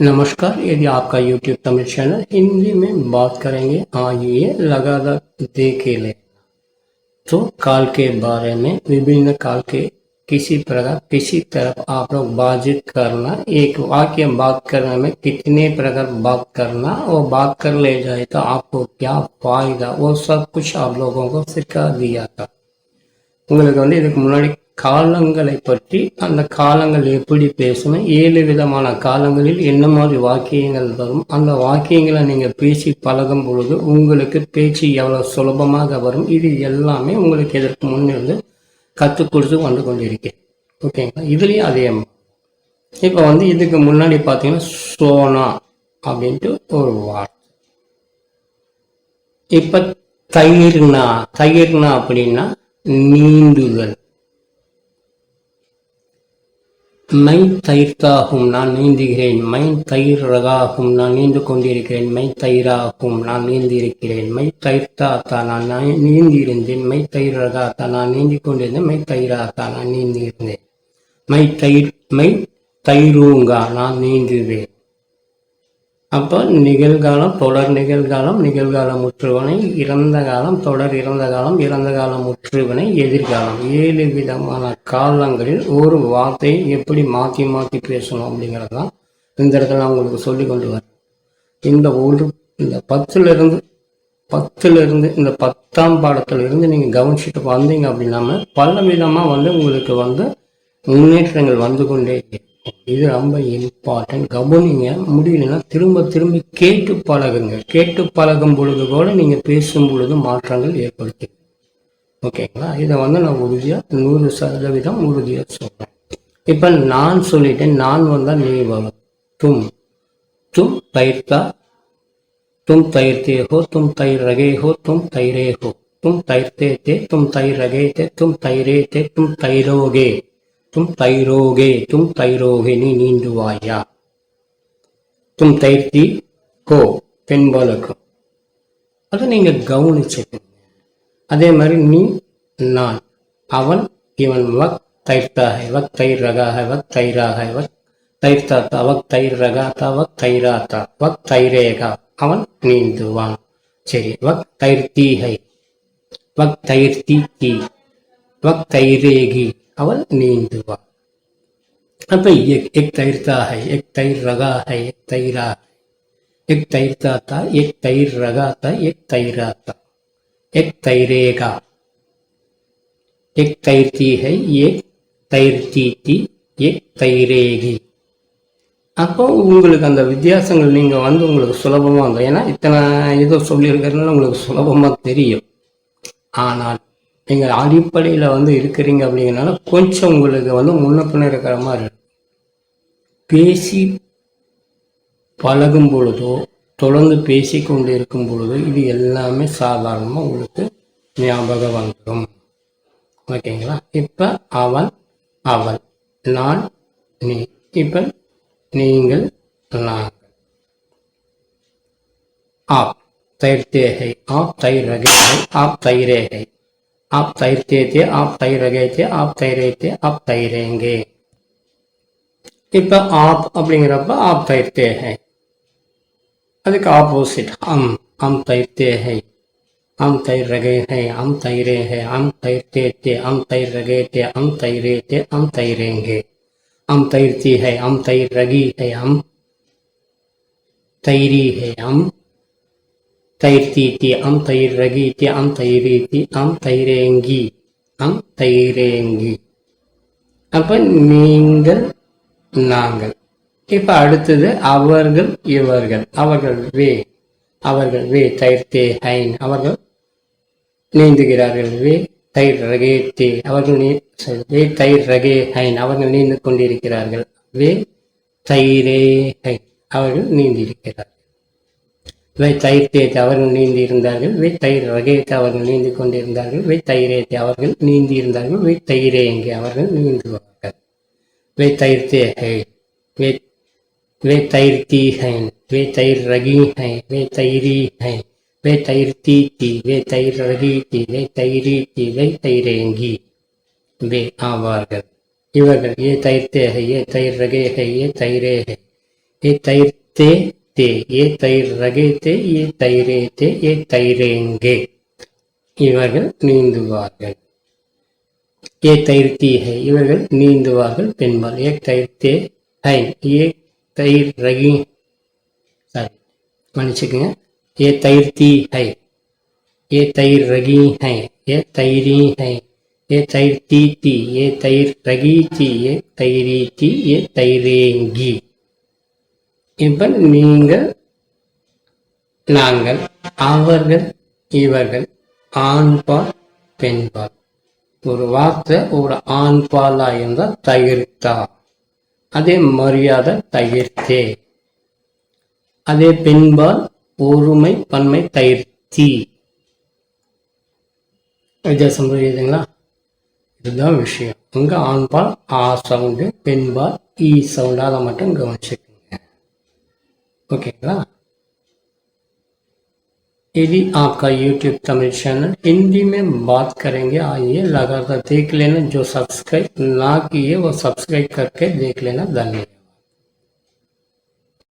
नमस्कार यदि आपका YouTube तमिल चैनल हिंदी में बात करेंगे आइए लगातार देखे ले तो काल के बारे में विभिन्न काल के किसी प्रकार किसी तरफ आप लोग बातचीत करना एक वाक्य बात करने में कितने प्रकार बात करना और बात कर ले जाए तो आपको क्या फायदा वो सब कुछ आप लोगों को सिखा दिया था உங்களுக்கு வந்து இதுக்கு முன்னாடி காலங்களை பற்றி அந்த காலங்கள் எப்படி பேசணும் ஏழு விதமான காலங்களில் என்ன மாதிரி வாக்கியங்கள் வரும் அந்த வாக்கியங்களை நீங்கள் பேசி பழகும் பொழுது உங்களுக்கு பேச்சு எவ்வளவு சுலபமாக வரும் இது எல்லாமே உங்களுக்கு இதற்கு முன்னிருந்து கற்றுக் கொடுத்து வந்து கொண்டிருக்கேன். ஓகேங்களா இதுலேயும் அதே மாதிரி. இப்போ வந்து இதுக்கு முன்னாடி பார்த்தீங்கன்னா சோனா அப்படின்ட்டு ஒரு வார்த்தை. இப்போ தயிர்னா தயிர்னா அப்படின்னா நீந்துதல். மை தயிர்த்தாகும் நான் நீந்துகிறேன் மை தயிர் ரகாகும் நான் நீந்து கொண்டிருக்கிறேன் மை தயிராகும் நான் நீந்திருக்கிறேன் மை தயிர்த்தாத்தா நான் நா- மை தயிர் ரகாத்தா நான் நீந்தி கொண்டிருந்தேன் மை தயிராத்தா நான் நீந்திருந்தேன். மை தயிர் மை தயிரூங்கா நான் நீந்துவேன். அப்போ நிகழ்காலம் தொடர் நிகழ்காலம் நிகழ்காலம் முற்றுவனை இறந்த காலம் தொடர் இறந்த காலம் இறந்த காலம் முற்றுவனை எதிர்காலம். ஏழு விதமான காலங்களில் ஒரு வார்த்தையை எப்படி மாற்றி மாற்றி பேசணும் அப்படிங்கிறது தான் இந்த இடத்துல நான் உங்களுக்கு சொல்லி கொண்டு வரேன். இந்த ஒரு இந்த பத்துலேருந்து இருந்து இருந்து இந்த பத்தாம் பாடத்திலிருந்து இருந்து கவனிச்சுட்டு வந்தீங்க அப்படின்னாம பல விதமாக வந்து உங்களுக்கு வந்து முன்னேற்றங்கள் வந்து கொண்டே இது ரொம்ப இம்பார்ட்டன்ட் கவனிங்க முடியலன்னா திரும்ப திரும்ப கேட்டு பழகுங்க கேட்டு பழகும் பொழுது கூட நீங்க பேசும் பொழுது மாற்றங்கள் ஏற்படுத்தி ஓகேங்களா இதை வந்து நான் உறுதியா நூறு சதவீதம் உறுதியா சொல்றேன் இப்ப நான் சொல்லிட்டேன் நான் வந்தா நீ வரும் தும் தும் பயிர்த்தா तुम तैरते हो तुम तैर रगे हो तुम तैरे हो तुम तैरते थे तुम तैर रगे थे तुम तैरे थे तुम तैरोगे தும் தைரோகே தும் தைரோகே நீ நீந்துவாயா தும் தைர்த்தி கோ பெண்பாலக்கும் அதை நீங்கள் கவனிச்சுக்கணும் அதே மாதிரி நீ நான் அவன் இவன் வக் தைர்த்தாக வக் தை ரகாக வக் தைராக வக் தைர்த்தாத்தா வக் தயிர் ரகாத்தா வக் தைராத்தா வக் தைரேகா அவன் நீந்துவான் சரி வக் தைர்த்தீஹை வக் தைர்த்தி தீ வக் தைரேகி. அவள் நீந்துவாள் அப்ப எக் எக் ஹை எக் தயிர் ரகா ஹை எக் தயிரா எக் தயிர்த்தாத்தா எக் தயிர் ரகாத்தா எக் தயிராத்தா எக் தைரேகா எக் தயிர்த்தி ஹை எக் தயிர்த்தி தி எக் தயிரேகி அப்போ உங்களுக்கு அந்த வித்தியாசங்கள் நீங்க வந்து உங்களுக்கு சுலபமா வந்தோம் ஏன்னா இத்தனை இது சொல்லியிருக்கிறதுனால உங்களுக்கு சுலபமா தெரியும். ஆனால் நீங்கள் அடிப்படையில் வந்து இருக்கிறீங்க அப்படிங்கிறனால கொஞ்சம் உங்களுக்கு வந்து முன்ன இருக்கிற மாதிரி இருக்கும் பேசி பழகும் பொழுதோ தொடர்ந்து பேசி கொண்டு இருக்கும் பொழுதோ இது எல்லாமே சாதாரணமாக உங்களுக்கு ஞாபகம் வந்துடும் ஓகேங்களா? இப்போ அவன் அவள் நான் நீ. இப்போ நீங்கள் நான். ஆப். தயிர் தேகை. ஆப் தயிர் ரகை. ஆப் தயிரேகை आप तैरते थे आप तैर रहे थे आप तैरे थे आप तैरेंगे இப்ப ஆப் அப்படிங்கிறப்ப ஆப் தைர்த்தே ஹை அதுக்கு ஆப்போசிட் हम हम तैरते हैं हम तैर रहे हैं हम तैरे हैं हम तैरते थे हम तैर रहे थे हम तैरे थे हम तैरेंगे हम तैरती है हम तैर रही है हम तैरी है हम தயிர் தீத்தி அம் தயிர் ரகீத்தி அம் தயிரீத்தி அம் தயிரேங்கி அம் தயிரேங்கி அப்போ நீங்கள் நாங்கள் இப்போ அடுத்தது அவர்கள் இவர்கள் அவர்கள் வே அவர்கள் வே தயிர் ஹைன் அவர்கள் நீந்துகிறார்கள் வே தயிர் ரகே தே அவர்கள் நீ வே தயிர் ரகே ஹைன் அவர்கள் நீந்து கொண்டிருக்கிறார்கள் வே தயிரே ஹைன் அவர்கள் நீந்திருக்கிறார்கள் வை தைர்த்தேத்து அவர்கள் நீந்தி இருந்தார்கள் வை தயிர் ரகேத்து அவர்கள் நீந்தி கொண்டிருந்தார்கள் வை தைரேத்து அவர்கள் நீந்தி இருந்தார்கள் வை தைரேங்கே அவர்கள் நீந்துவார்கள் வை தைர்த்தே ஹை वे वे तैरती हैं वे तैर रही हैं वे तैरी हैं वे तैरती थी वे तैर रही थी वे तैरी थी वे तैरेंगी वे ஆவார்கள் இவர்கள் ஏ தைர்த்தே है ये तैर रगे है ये तैरे है ये तैरते ते ஏ தயிர் ரகை தே ஏ தயிரே தே ஏ தைரேங்கே இவர்கள் நீந்துவார்கள். ஏ தயிர் தீ ஹை இவர்கள் நீந்துவார்கள் பெண்பால். ஏ தயிர் தே ஹை ஏ தயிர் ரகி சாரி மன்னிச்சுக்கோங்க. ஏ தயிர் தீ ஹை ஏ தயிர் ரகி ஹை ஏ தயிரி ஹை ஏ தயிர் தீ தி ஏ தயிர் ரகி தி ஏ தைரி தி ஏ தைரேங்கி இவன் நீங்கள் நாங்கள் அவர்கள் இவர்கள் ஆண்பால் பெண்பால். ஒரு வார்த்தை ஒரு ஆண்பாலா இருந்தால் தயிர்த்தா. அதே மரியாதை தயிர்த்தே. அதே பெண்பால் ஒருமை பன்மை தயிர்த்தி. வித்தியாசம் புரியுதுங்களா? இதுதான் விஷயம். இங்க ஆண்பால் ஆ சவுண்டு பெண்பால் இ சவுண்டாக மட்டும் கவனிச்சுக்கோங்க ஓகேங்களா यदि आपका YouTube तमिल चैनल हिंदी में बात करेंगे आइए लगातार देख लेना जो सब्सक्राइब ना किए वो सब्सक्राइब करके देख लेना धन्यवाद